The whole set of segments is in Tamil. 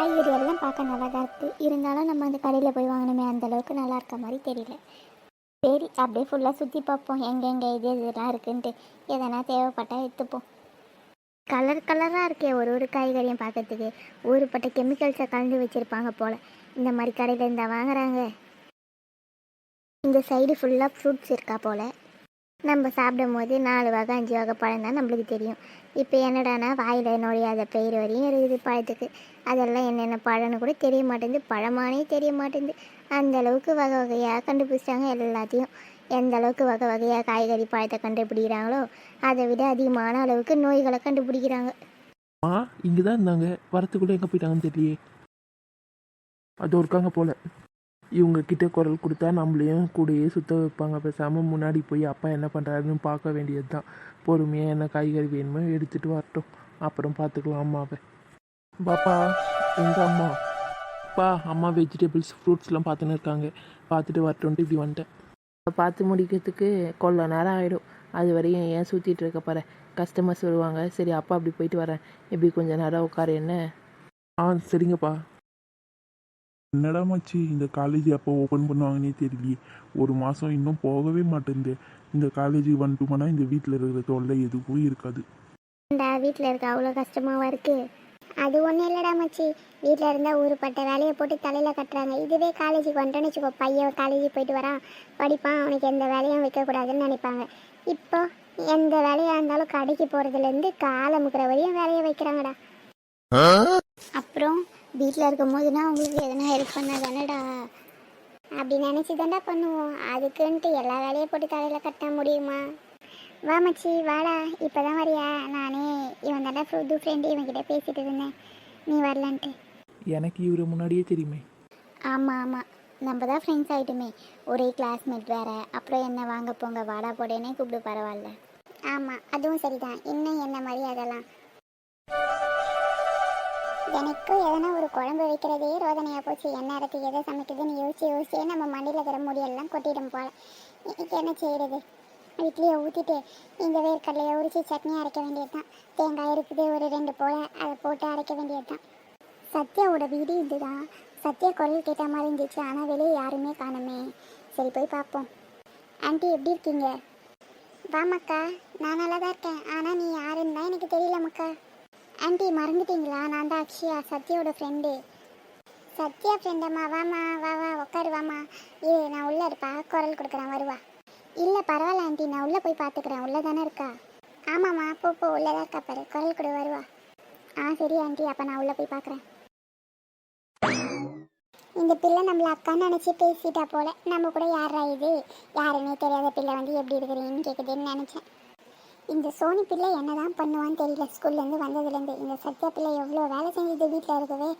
காய்கறி எல்லாம் பார்க்க நல்லா தான் இருக்குது இருந்தாலும் நம்ம அந்த கடையில் போய் வாங்கணுமே அந்தளவுக்கு நல்லா இருக்க மாதிரி தெரியல. சரி அப்படியே ஃபுல்லாக சுற்றி பார்ப்போம். எங்கெங்கே இது இதெல்லாம் இருக்குன்ட்டு. எதனா தேவைப்பட்டால் எடுத்துப்போம். கலர் கலராக இருக்கே ஒரு ஒரு காய்கறியும் பார்க்கறதுக்கு. ஊருப்பட்ட கெமிக்கல்ஸை கலந்து வச்சுருப்பாங்க போல். இந்த மாதிரி கடையில் இருந்தால் வாங்குறாங்க. இந்த சைடு ஃபுல்லாக ஃப்ரூட்ஸ் இருக்கா போல். நம்ம சாப்பிடும் போது நாலு வகை அஞ்சு வகை பழம் தான் நம்மளுக்கு தெரியும். இப்போ என்னடானா வாயில் நுழையாத பெயர் வரையும் இருக்குது பழத்துக்கு. அதெல்லாம் என்னென்ன பழம்னு கூட தெரிய மாட்டேங்குது. பழமானே தெரிய மாட்டேங்குது. அந்த அளவுக்கு வகை வகையாக கண்டுபிடிச்சாங்க எல்லாத்தையும். எந்த அளவுக்கு வகை வகையாக காய்கறி பழத்தை கண்டுபிடிக்கிறாங்களோ அதை விட அதிகமான அளவுக்கு நோய்களை கண்டுபிடிக்கிறாங்க. ஆ இங்கே தான் இருந்தாங்க. வரத்துக்குள்ளே எங்கே போயிட்டாங்கன்னு தெரியலையே. அது இருக்காங்க போல. இவங்க கிட்ட குரல் கொடுத்தா நம்மளையும் கூடயே சுத்த வைப்பாங்க. பேசாமல் முன்னாடி போய் அப்பா என்ன பண்ணுறாருன்னு பார்க்க வேண்டியது தான் பொறுமையாக என்ன காய்கறி வேணுமோ எடுத்துகிட்டு வரட்டும். அப்புறம் பார்த்துக்கலாம் அம்மாவை. பாப்பா எங்கள் அம்மா? பா அம்மா வெஜிடபிள்ஸ் ஃப்ரூட்ஸ்லாம் பார்த்துன்னு இருக்காங்க. பார்த்துட்டு வரட்டும்ட்டு இப்படி வந்துட்டேன். பார்த்து முடிக்கிறதுக்கு கொள்ள நேரம் ஆகிடும் அது வரையும் ஏன் சுற்றிட்டு இருக்க பாரு கஸ்டமர்ஸ் வருவாங்க. சரி அப்பா அப்படி போயிட்டு வரேன். இப்படி கொஞ்ச நேரம் உட்காரு என்ன? ஆ சரிங்கப்பா. என்னடா மச்சி இந்த காலேஜ் எப்போ ஓப்பன் பண்ணுவாங்கன்னே தெரியலையே. ஒரு மாதம் இன்னும் போகவே மாட்டேங்குது. இந்த காலேஜ் வந்துட்டோம்னா இந்த வீட்டில் இருக்கிற தொல்லை எதுவும் இருக்காது. இந்த வீட்டில் இருக்க அவ்வளோ கஷ்டமாவா இருக்கு? அது ஒன்றும் இல்லைடா மச்சி. வீட்டில் இருந்தால் ஊருப்பட்ட வேலையை போட்டு தலையில் கட்டுறாங்க. இதுவே காலேஜுக்கு வந்துட்டோன்னு வச்சுக்கோ பையன் காலேஜுக்கு போயிட்டு வரான். படிப்பான் அவனுக்கு எந்த வேலையும் வைக்கக்கூடாதுன்னு நினைப்பாங்க. இப்போ எந்த வேலையாக இருந்தாலும் கடைக்கு போகிறதுலேருந்து காலை முக்கிற வரையும் வேலையை வைக்கிறாங்கடா. அப்புறம் வீட்டில் இருக்கும் போதுனா உங்களுக்கு எதனா ஹெல்ப் பண்ண தானடா? அப்படி நினச்சி தான்டா பண்ணுவோம். அதுக்குன்ட்டு எல்லா வேலையும் போட்டு தலையில் கட்ட முடியுமா? வா மச்சி வாடா. இப்போதான் வரியா? நானே இவன் தாண்டா புது ஃப்ரெண்டு இவன்கிட்ட பேசிட்டு இருந்தேன். நீ வரலன்ட்டு. எனக்கு இவரை முன்னாடியே தெரியுமே. ஆமாம் ஆமாம் நம்ம தான் ஃப்ரெண்ட்ஸ் ஆகிட்டுமே ஒரே கிளாஸ்மேட் வேற. அப்புறம் என்ன வாங்க போங்க? வாடா போடேனே கூப்பிடு பரவாயில்ல. ஆமாம் அதுவும் சரிதான். இன்னும் என்ன மாதிரி அதெல்லாம்? எனக்கும் எதனா ஒரு குழம்பு வைக்கிறதே ரோதனையாக போச்சு. என்ன இடத்துக்கு எதை சமைக்குதுன்னு யோசிச்சு யோசிச்சே நம்ம மண்டியில் இருக்கிற முடியெல்லாம் கொட்டிடும் போல. இன்னைக்கு என்ன செய்யறது இட்லியை ஊற்றிட்டு இந்த வேர்க்கடலையை உரிச்சு சட்னி அரைக்க வேண்டியது தான் தேங்காய் இருக்குது ஒரு ரெண்டு போல அதை போட்டு அரைக்க வேண்டியது தான் சத்யாவோட வீடு இதுதான். சத்யா குரல் கேட்ட மாதிரி இருந்துச்சு. ஆனால் வெளியே யாருமே காணுமே. சரி போய் பார்ப்போம். ஆண்டி எப்படி இருக்கீங்க? வாமக்கா நான் நல்லா தான் இருக்கேன். ஆனால் நீ யாருன்னு தான் எனக்கு தெரியல மக்கா ஆண்டி மறந்துட்டீங்களா? நான் தான் அக்ஷயா சத்யாவோட ஃப்ரெண்டு சத்யா ஃப்ரெண்டம்மா வாமா வா வா உட்காரு வாமா இது நான் உள்ளே இருப்பா குரல் கொடுக்குறேன் வருவா. இல்லை பரவாயில்ல ஆண்டி நான் உள்ளே போய் பார்த்துக்கிறேன் உள்ளே தானே இருக்கா? ஆமாம்மா போ போ உள்ளே தான் இருக்கா பாரு குரல் கொடு வருவா. ஆ சரி ஆண்டி அப்போ நான் உள்ளே போய் பார்க்குறேன் இந்த பிள்ளை நம்மள அக்கான்னு நினச்சி பேசிட்டா போல நம்ம கூட யாரா இது? யாருன்னே தெரியாத பிள்ளை வந்து எப்படி இருக்கிறீங்கன்னு கேட்குதுன்னு நினச்சேன். இந்த சோனி பிள்ளை என்னதான் பண்ணுவான்னு தெரியல. ஸ்கூல்லேருந்து வந்ததுலேருந்து. இந்த சத்யா பிள்ளை எவ்வளோ வேலை செஞ்சது வீட்டில் இருக்கவே.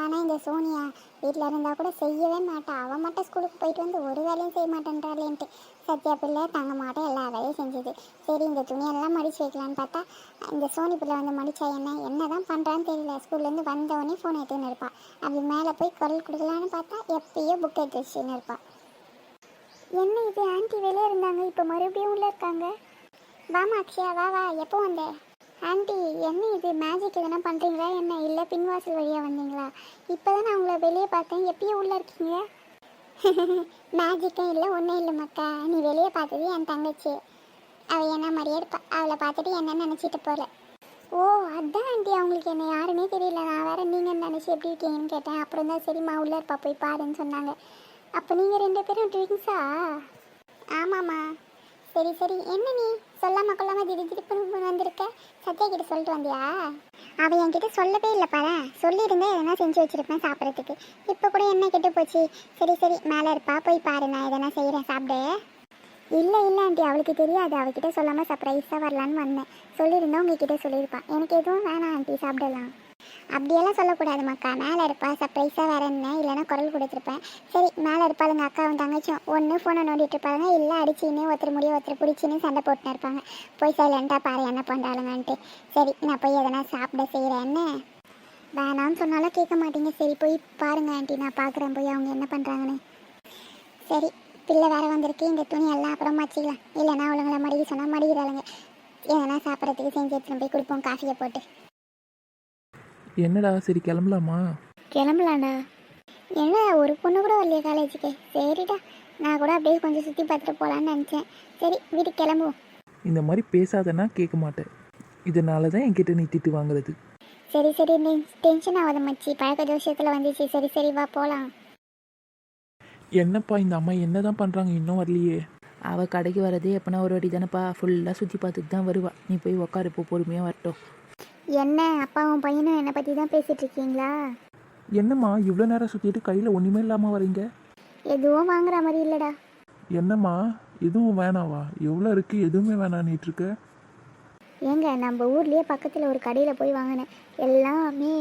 ஆனால் இந்த சோனியா வீட்டில் இருந்தால் கூட செய்யவே மாட்டா. அவன் மட்டும் ஸ்கூலுக்கு போயிட்டு வந்து ஒரு வேலையும் செய்ய மாட்டேன்றாளேன்ட்டு. சத்யா பிள்ளை தங்க மாட்டேன் எல்லா வேலையும் செஞ்சது. சரி இந்த துணியெல்லாம் மடிச்சு வைக்கலான்னு பார்த்தா இந்த சோனி பிள்ளை வந்து மடிச்சா என்ன என்ன தான் பண்ணுறான்னு தெரியல. ஸ்கூல்லேருந்து வந்தவொடனே ஃபோன் எடுத்துன்னு இருப்பான் அப்படி மேலே போய் குரல் கொடுக்கலான்னு பார்த்தா எப்பயோ புக் எடுத்து வச்சுன்னு இருப்பா. என்ன இது ஆண்டி வெளியே இருந்தாங்க இப்போ மறுபடியும் உள்ளே இருக்காங்க? வாமா அக்ஷயா வா வா. எப்போ வந்த? ஆண்டி என்ன இது? மேஜிக் எதனா பண்ணுறீங்களா என்ன? இல்லை பின்வாசல் வழியாக வந்தீங்களா? இப்போ தான் நான் உங்களை வெளியே பார்த்தேன். எப்பயும் உள்ளே இருக்கீங்க? மேஜிக்கும் இல்லை ஒன்றும் இல்லை மக்கா. நீ வெளியே பார்த்தது என் தங்கச்சி. அவள் என்ன மாதிரியே இருப்பா. அவளை பார்த்துட்டு என்ன நினச்சிட்டு போகல ஓ அதான் ஆண்டி. அவங்களுக்கு என்ன யாருமே தெரியல. நான் வேறு நீங்கள் நினச்சி எப்படி இருக்கீங்கன்னு கேட்டேன். அப்புறம் தான் சரிம்மா உள்ளே இருப்பா போய் பாருன்னு சொன்னாங்க. அப்போ நீங்கள் ரெண்டு பேரும் ட்ரிங்க்ஸா ஆமாம்மா. சரி சரி. என்ன நீ? சொல்லாம கொள்ளாம திடீர் திடீர்னு வந்திருக்க? சத்யா கிட்ட சொல்லிட்டு வந்தியா? அவ என்கிட்ட சொல்லவே இல்லை பாரு. சொல்லியிருந்தா எதனா செஞ்சு வச்சிருப்பேன் சாப்பிட்றதுக்கு. இப்போ கூட என்ன கெட்டு போச்சு? சரி சரி. மேலே இருப்பா. போய் பாரு. நான் எதனா செய்கிறேன் சாப்பிடு. இல்லை இல்லை ஆண்டி. அவளுக்கு தெரியாது. அவகிட்ட சொல்லாமல் சர்ப்ரைஸாக வரலான்னு வந்தேன். சொல்லியிருந்தா உங்ககிட்ட சொல்லியிருப்பான் எனக்கு எதுவும் வேணாம் ஆண்டி. சாப்பிடலாம். அப்படியெல்லாம் சொல்லக்கூடாது மக்கா மேலே இருப்பா சர்ப்ரைஸாக வேற என்ன? இல்லைன்னா குரல் கொடுத்துருப்பேன். சரி மேலே இருப்பாளுங்க அக்காவும் தங்கச்சும் ஒன்று ஃபோனை நோண்டிட்டு இருப்பாங்க இல்லை அடிச்சின்னு ஒருத்தர் முடிய ஒருத்தர் பிடிச்சின்னு சண்டை போட்டுன்னு இருப்பாங்க. போய் சைலண்டாக பாரு என்ன பண்ணுறாளுங்கன்ட்டு சரி நான் போய் எதனா சாப்பிட செய்கிறேன் என்ன? வேணாம்னு சொன்னாலும் கேட்க மாட்டீங்க. சரி போய் பாருங்க ஆண்டி. நான் பார்க்குறேன் போய் அவங்க என்ன பண்ணுறாங்கன்னு சரி பிள்ளை வேற வந்திருக்கு. இந்த துணி எல்லாம் அப்புறம் வச்சுக்கலாம் இல்லைன்னா அவளுங்களை மடிக்க சொன்னால் மடிக்கிறாளுங்க. எதனா சாப்பிட்றதுக்கு செஞ்சு எடுத்துன்னு போய் கொடுப்போம் காஃபியை போட்டு. என்னடா சரி கிளம்பலாமா? கிளம்பலாம்டா என்ன ஒரு பொண்ணு கூட வரலையே காலேஜுக்கு? சரிடா நான் கூட அப்படியே கொஞ்சம் சுற்றி பார்த்துட்டு போகலான்னு நினச்சேன். சரி வீட்டுக்கு கிளம்புவோம். இந்த மாதிரி பேசாதன்னா கேட்க மாட்டேன். இதனால தான் என்கிட்ட நீ திட்டு வாங்குறது. சரி சரி நீ டென்ஷன் ஆகாத மச்சி. பழக்க ஜோசியத்தில் வந்துச்சு. சரி சரி வா போகலாம் என்னப்பா இந்த அம்மா என்ன தான் பண்ணுறாங்க இன்னும் வரலையே. அவள் கடைக்கு வரதே எப்போனா ஒரு வாட்டி தானேப்பா ஃபுல்லாக சுற்றி பார்த்துட்டு தான் வருவா. நீ போய் உக்காரு இப்போ பொறுமையாக வரட்டும். என்ன அப்பாவும் பையனும் என்னை பற்றி தான் பேசிகிட்டு இருக்கீங்களா என்னம்மா இவ்வளோ நேரம் சுற்றிட்டு கையில் ஒன்றுமே இல்லாமல் வரீங்க எதுவும் வாங்குற மாதிரி இல்லைடா. என்னம்மா எதுவும் வேணாவா? எவ்வளோ இருக்கு எதுவுமே வேணான்னிட்டு இருக்க ஏங்க நம்ம ஊர்லேயே பக்கத்தில் ஒரு கடையில் போய் வாங்கினேன். எல்லாமே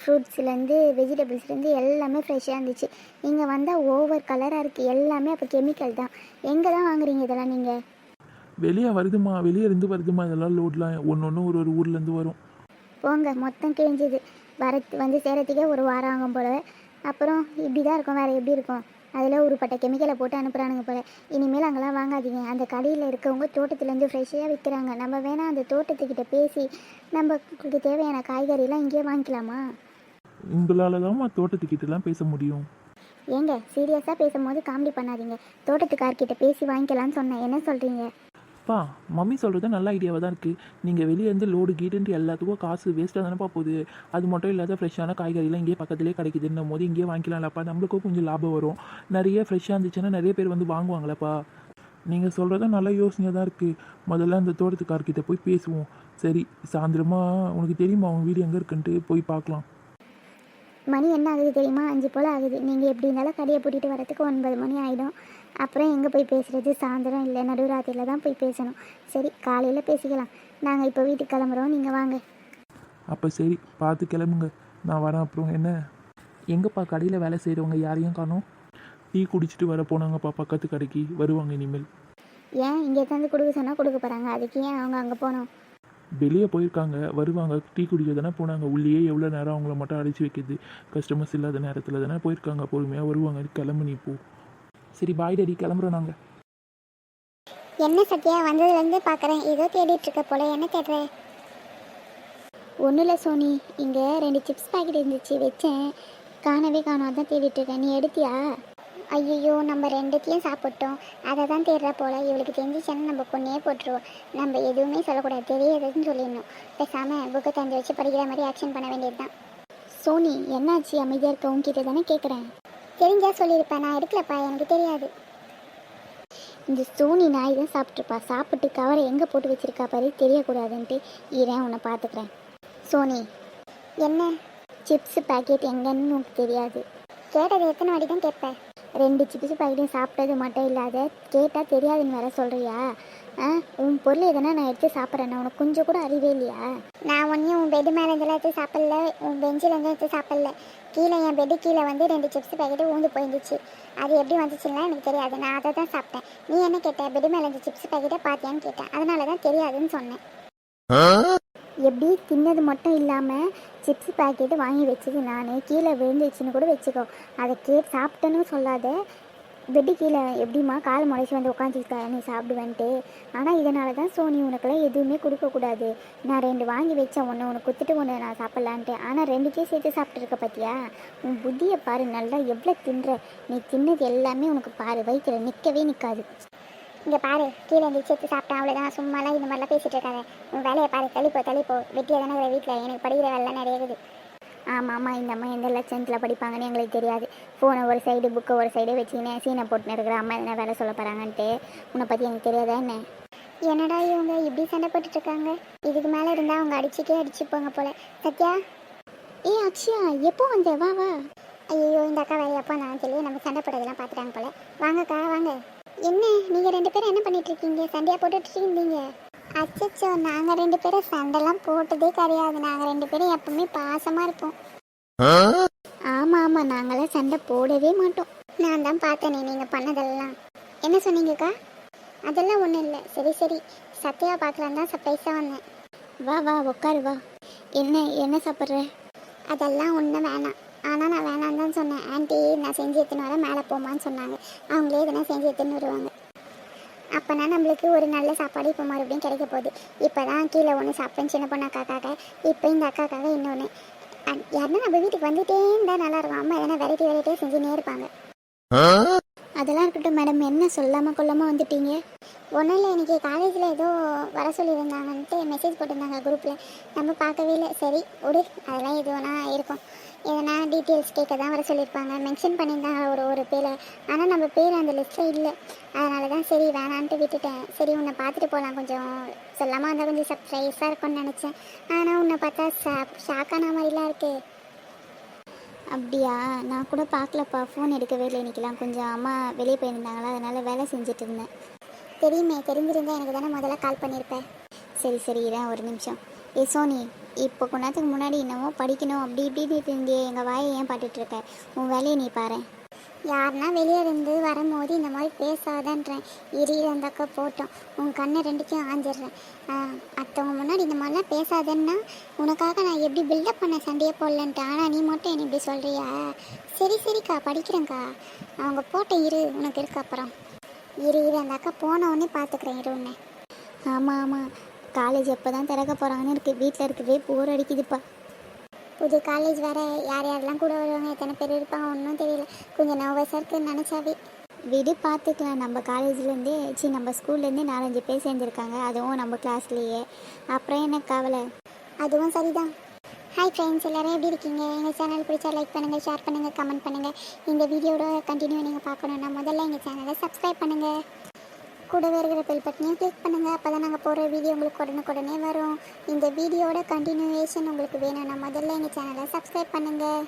ஃப்ரூட்ஸ்லேருந்து வெஜிடபிள்ஸ்லேருந்து எல்லாமே ஃப்ரெஷ்ஷாக இருந்துச்சு. இங்கே வந்தால் ஓவர் கலராக இருக்குது எல்லாமே அப்போ கெமிக்கல் தான். எங்கே தான் வாங்குறீங்க இதெல்லாம் நீங்கள் வெளியே வருதுமா வெளியே இருந்து வருதுமா இதெல்லாம் லோட்லாம் ஒன்று ஒன்று ஒரு ஒரு ஊர்லேருந்து வரும். போங்க மொத்தம் கிழிஞ்சுது. வரத்து வந்து சேரத்துக்கே ஒரு வாரம் ஆகும் போல அப்புறம் இப்படி தான் இருக்கும் வேறு எப்படி இருக்கும்? அதில் உருப்பட்ட கெமிக்கலை போட்டு அனுப்புகிறானுங்க போல. இனிமேல் அங்கெல்லாம் வாங்காதீங்க. அந்த கடையில் இருக்கவங்க தோட்டத்துலேருந்து ஃப்ரெஷ்ஷாக விற்கிறாங்க நம்ம வேணால் அந்த தோட்டத்துக்கிட்ட பேசி நமக்கு தேவையான காய்கறிலாம் இங்கேயே வாங்கிக்கலாமா? உங்களால தான் தோட்டத்துக்கிட்டலாம் பேச முடியும். ஏங்க சீரியஸாக பேசும்போது காமெடி பண்ணாதீங்க. தோட்டத்துக்கார்கிட்ட பேசி வாங்கிக்கலாம்னு சொன்னேன். என்ன சொல்கிறீங்க அப்பா மம்மி சொல்கிறது நல்ல ஐடியாவாக தான் இருக்குது நீங்கள் வெளியே இருந்து லோடு கீடுன்ட்டு எல்லாத்துக்கும் காசு வேஸ்ட்டாக தானேப்பா போகுது. அது மட்டும் இல்லாத ஃப்ரெஷ்ஷான காய்கறிலாம் இங்கேயே பக்கத்துலேயே கிடைக்குதுன்னும் போது இங்கேயே வாங்கிக்கலாம்லப்பா. நம்மளுக்கும் கொஞ்சம் லாபம் வரும். நிறைய ஃப்ரெஷ்ஷாக இருந்துச்சுன்னா நிறைய பேர் வந்து வாங்குவாங்களப்பா நீங்கள் சொல்கிறதும் நல்ல யோசனையாக தான் இருக்குது முதல்ல அந்த தோட்டத்துக்கார்கிட்ட போய் பேசுவோம். சரி சாயந்தரமாக உனக்கு தெரியுமா அவங்க வீடு எங்கே இருக்குன்ட்டு? போய் பார்க்கலாம். மணி என்ன ஆகுது தெரியுமா? அஞ்சு போல் ஆகுது. நீங்கள் எப்படி இருந்தாலும் கடையை பூட்டிட்டு வரதுக்கு ஒன்பது மணி ஆகிடும் அப்புறம் எங்கே போய் பேசுகிறது சாயந்தரம் இல்லை நடுராத்திரியில் தான் போய் பேசணும். சரி காலையில் பேசிக்கலாம். நாங்கள் இப்போ வீட்டுக்கு கிளம்புறோம். நீங்கள் வாங்க. அப்போ சரி பார்த்து கிளம்புங்க. நான் வரேன். அப்புறம் என்ன? எங்கப்பா கடையில் வேலை செய்கிறவங்க யாரையும் காணோம்? டீ குடிச்சிட்டு வர போனாங்கப்பா பக்கத்து கடைக்கு. வருவாங்க இனிமேல். ஏன் இங்கே தந்து கொடுக்க சொன்னால் கொடுக்க போகிறாங்க அதுக்கு ஏன் அவங்க அங்கே போகணும் வெளியே போயிருக்காங்க வருவாங்க டீ குடிக்க தானே போனாங்க உள்ளேயே எவ்வளோ நேரம் அவங்கள மட்டும் அடைச்சி வைக்கிது கஸ்டமர்ஸ் இல்லாத நேரத்தில் தானே போயிருக்காங்க பொறுமையாக வருவாங்க கிளம்பு நீ போ. சரி பாய் டேடி கிளம்புறோம் நாங்கள் என்ன சத்யா வந்ததுலேருந்து பார்க்குறேன் ஏதோ தேடிட்டு இருக்க போல என்ன தேடுற? ஒன்றும் இல்லை சோனி இங்கே ரெண்டு சிப்ஸ் பாக்கெட் இருந்துச்சு வச்சேன். காணவே காணோம் அதான் தேடிட்டு இருக்கேன் நீ எடுத்தியா? ஐயோ நம்ம ரெண்டுத்தையும் சாப்பிட்டோம். அதை தான் தேடுற போல். இவளுக்கு தெரிஞ்சிச்சுன்னா நம்ம பொண்ணையே போட்டுருவோம். நம்ம எதுவுமே சொல்லக்கூடாது. தெரியாதுன்னு சொல்லிடணும். பேசாமல் புக்கை தந்து வச்சு படிக்கிற மாதிரி ஆக்ஷன் பண்ண வேண்டியது தான் சோனி என்னாச்சு? அமைதியாக இருக்க உங்ககிட்ட தானே கேட்குறேன் தெரிஞ்சா சொல்லியிருப்பேன் நான் இருக்கலப்பா எனக்கு தெரியாது. இந்த சோனி நாய் தான் சாப்பிட்ருப்பா சாப்பிட்டு கவரை எங்கே போட்டு வச்சிருக்கா பாரு. தெரியக்கூடாதுன்ட்டு ஈரன் உன்னை பார்த்துக்கிறேன். சோனி என்ன? சிப்ஸ் பாக்கெட் எங்கன்னு உனக்கு தெரியாது. கேட்டது எத்தனை வாட்டி தான் கேட்பேன்? ரெண்டு சிப்ஸ் பாக்கெட்டையும் சாப்பிட்டது மட்டும் இல்லாத கேட்டால் தெரியாதுன்னு வேற சொல்கிறியா ஆ உன் பொருள் எதனா நான் எடுத்து சாப்பிட்றேன். உனக்கு கொஞ்சம் கூட அறிவே இல்லையா? நான் ஒன்றையும் உன் பெட் மேலே இருந்தெல்லாம் எடுத்து சாப்பிடல உன் பெஞ்சில் இருந்து எடுத்து சாப்பிடல. கீழே என் பெட்டு கீழே வந்து ரெண்டு சிப்ஸ் பாக்கெட்டு ஊந்து போயிருந்துச்சு. அது எப்படி வந்துச்சுன்னா எனக்கு தெரியாது. நான் அதை தான் சாப்பிட்டேன். நீ என்ன கேட்ட? பெட் மேலே இருந்த சிப்ஸ் பாக்கெட்டை பார்த்தியான்னு கேட்டேன். அதனால தான் தெரியாதுன்னு சொன்னேன். எப்படி தின்னது மட்டும் இல்லாமல் சிப்ஸ் பாக்கெட்டு வாங்கி வச்சது நான். கீழே விழுந்துச்சுன்னு கூட வச்சுக்கோ. அதை கே சாப்பிட்டேன்னு சொல்லாத. பெட்டு கீழே எப்படிம்மா கால் முளைச்சி வந்து உட்காந்துருக்கா நீ சாப்பிடுவேன்ட்டு. ஆனால் இதனால தான் சோனி உனக்கெல்லாம் எதுவுமே கொடுக்கக்கூடாது. நான் ரெண்டு வாங்கி வச்சேன். ஒன்று உனக்கு கொடுத்துட்டு ஒன்று நான் சாப்பிட்லான்ட்டு. ஆனால் ரெண்டுக்கே சேர்த்து சாப்பிட்ருக்க பார்த்தியா உன் புத்தியை பாரு. நல்லா எவ்வளோ தின்ற. நீ தின்னது எல்லாமே உனக்கு பாரு. வயிற்றுல நிற்கவே நிற்காது இங்கே பாரு கீழே இருந்து சேர்த்து சாப்பிட்டா அவ்வளோதான் சும்மாலாம் இந்த மாதிரிலாம் பேசிட்டு இருக்காங்க உன் வேலையை பாரு தள்ளிப்போ தள்ளிப்போ. வெட்டியாக தானே வீட்டில் எனக்கு படிக்கிற வேலை நிறைய இருக்குது. ஆமாம் ஆமாம் இந்த அம்மா எந்த லட்சத்தில் படிப்பாங்கன்னு எங்களுக்கு தெரியாது. ஃபோனை ஒரு சைடு புக்கை ஒரு சைடு வச்சுக்கினே சீனை போட்டுன்னு இருக்கிற அம்மா என்ன வேலை சொல்ல போகிறாங்கன்ட்டு உன்னை பற்றி எனக்கு தெரியாதா என்ன? என்னடா இவங்க இப்படி சண்டை போட்டுட்ருக்காங்க இதுக்கு மேலே இருந்தால் அவங்க அடிச்சுக்கே அடிச்சுப்பாங்க போல. சத்யா? ஏ அக்ஷயா எப்போ வந்த? வா வா. ஐயோ இந்த அக்கா வேலை எப்போ நான் சொல்லி நம்ம சண்டை போட்டதெல்லாம் பார்த்துட்டாங்க போல. வாங்கக்கா வாங்க. என்ன நீங்கள் ரெண்டு பேரும் என்ன பண்ணிட்டு இருக்கீங்க சண்டையாக போட்டுட்டு இருந்தீங்க அச்சச்சோ நாங்கள் ரெண்டு பேரும் சண்டைலாம் போட்டதே கிடையாது. நாங்கள் ரெண்டு பேரும் எப்பவுமே பாசமாக இருப்போம். ஆமாம் ஆமாம் நாங்களாம் சண்டை போடவே மாட்டோம். நான் தான் பார்த்தேனே நீங்கள் பண்ணதெல்லாம். என்ன சொன்னீங்கக்கா? அதெல்லாம் ஒன்றும் இல்லை. சரி சரி. சத்யா பார்க்கலாம் தான் சர்ப்ரைஸாக வந்தேன். வா வா உட்காரு வா. என்ன என்ன சாப்பிட்ற? அதெல்லாம் ஒன்றும் வேணாம். ஆனால் நான் வேணான்னு தான் சொன்னேன். ஆன்ட்டி நான் செஞ்சு எடுத்துன்னு வரேன் மேலே போமான்னு சொன்னாங்க. அவங்களே எதனா செஞ்சு எடுத்துன்னு வருவாங்க. அப்போனா நம்மளுக்கு ஒரு நல்ல சாப்பாடு இப்போ மறுபடியும் கிடைக்க போகுது. இப்போ தான் கீழே ஒன்று சாப்பிட்டேன் சின்ன பொண்ணு அக்காக்காக இப்போ இந்த அக்காக்காக இன்னொன்று யாருன்னா நம்ம வீட்டுக்கு வந்துட்டே இருந்தால் நல்லா இருக்கும். அம்மா எதனா வெரைட்டி வெரைட்டியாக செஞ்சுனே இருப்பாங்க. அதெல்லாம் இருக்கட்டும் மேடம் என்ன சொல்லாமல் கொள்ளாமல் வந்துட்டீங்க? ஒன்றும் இல்லை இன்னைக்கு காலேஜில் ஏதோ வர சொல்லியிருந்தாங்கன்ட்டு மெசேஜ் போட்டிருந்தாங்க குரூப்பில் நம்ம பார்க்கவே இல்லை. சரி விடு. அதெல்லாம் எது வேணா இருக்கும். எதனா டீட்டெயில்ஸ் கேட்க தான் வர சொல்லியிருப்பாங்க. மென்ஷன் பண்ணியிருந்தாங்க ஒரு ஒரு பேரை ஆனால் நம்ம பேர் அந்த லிஸ்ட்டில் இல்லை. அதனால தான் சரி வேணான்ட்டு விட்டுட்டேன். சரி உன்னை பார்த்துட்டு போகலாம் கொஞ்சம் சொல்லாமல் வந்தால் கொஞ்சம் சர்ப்ரைஸாக இருக்கும்னு நினச்சேன். ஆனால் உன்னை பார்த்தா ஷா ஷாக்கான மாதிரிலாம் இருக்கு. அப்படியா? நான் கூட பார்க்கலப்பா. ஃபோன் எடுக்கவே இல்லை இன்றைக்கெலாம் கொஞ்சம் அம்மா வெளியே போயிருந்தாங்களா? அதனால் வேலை செஞ்சுட்டு இருந்தேன். தெரியுமே தெரிஞ்சிருந்தா எனக்கு தானே முதல்ல கால் பண்ணியிருப்பேன் சரி சரி இதான் ஒரு நிமிஷம். ஏ சோனி. இப்போ கொஞ்ச நேரத்துக்கு முன்னாடி என்னமோ படிக்கணும் அப்படி இப்படி இருந்தியே. எங்கள் வாயை ஏன் பாட்டுட்டு உன் வேலையை நீ பாரு. யாருன்னா வெளியே இருந்து வரும்போது இந்த மாதிரி பேசாதன்றேன். இரு இருந்தாக்க போட்டோம். உன் கண்ணை ரெண்டுக்கும் ஆஞ்சிடுறேன். மற்றவங்க முன்னாடி இந்த மாதிரிலாம் பேசாதன்னா உனக்காக நான் எப்படி பில்டப் பண்ண சண்டையை போடலன்ட்டு. ஆனால் நீ மட்டும் என்ன இப்படி சொல்கிறியா சரி சரிக்கா படிக்கிறேங்க்கா அவங்க போட்ட இரு உனக்கு இருக்க அப்புறம். இரு இரு அந்த போன உடனே பார்த்துக்கிறேன் இரு உன்னை ஆமாம் ஆமாம் காலேஜ் எப்போ தான் திறக்க போகிறாங்கன்னு இருக்குது வீட்டில் இருக்கவே போர் அடிக்குதுப்பா. புது காலேஜ் வேற யார் யாரெல்லாம் கூட வருவாங்க? எத்தனை பேர் இருப்பாங்க? ஒன்றும் தெரியல. கொஞ்சம் நர்வஸாக இருக்குன்னு நினச்சாவே. விடு பார்த்துக்கலாம் நம்ம காலேஜ்லேருந்தே சி நம்ம ஸ்கூல்லேருந்தே நாலஞ்சு பேர் சேர்ந்துருக்காங்க. அதுவும் நம்ம கிளாஸ்லேயே அப்புறம் என்ன கவலை? அதுவும் சரிதான். ஹாய் ஃப்ரெண்ட்ஸ் எல்லாரும் எப்படி இருக்கீங்க? எங்கள் சேனல் பிடிச்சா லைக் பண்ணுங்கள் ஷேர் பண்ணுங்கள் கமெண்ட் பண்ணுங்கள் இந்த வீடியோட கண்டினியூ நீங்கள் பார்க்கணுன்னா முதல்ல எங்கள் சேனலை சப்ஸ்கிரைப் பண்ணுங்கள் கூடவே இருக்கிற பெல் பட்டனையும் கிளிக் பண்ணுங்கள் அப்போ தான் நாங்கள் போடுற வீடியோ உங்களுக்கு உடனுக்குடனே வரும். இந்த வீடியோட கண்டினியூவேஷன் உங்களுக்கு வேணும்னா முதல்ல எங்கள் சேனலை சப்ஸ்கிரைப் பண்ணுங்கள்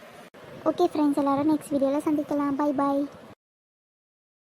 ஓகே ஃப்ரெண்ட்ஸ் எல்லாரும் நெக்ஸ்ட் வீடியோவில் சந்திக்கலாம். Bye bye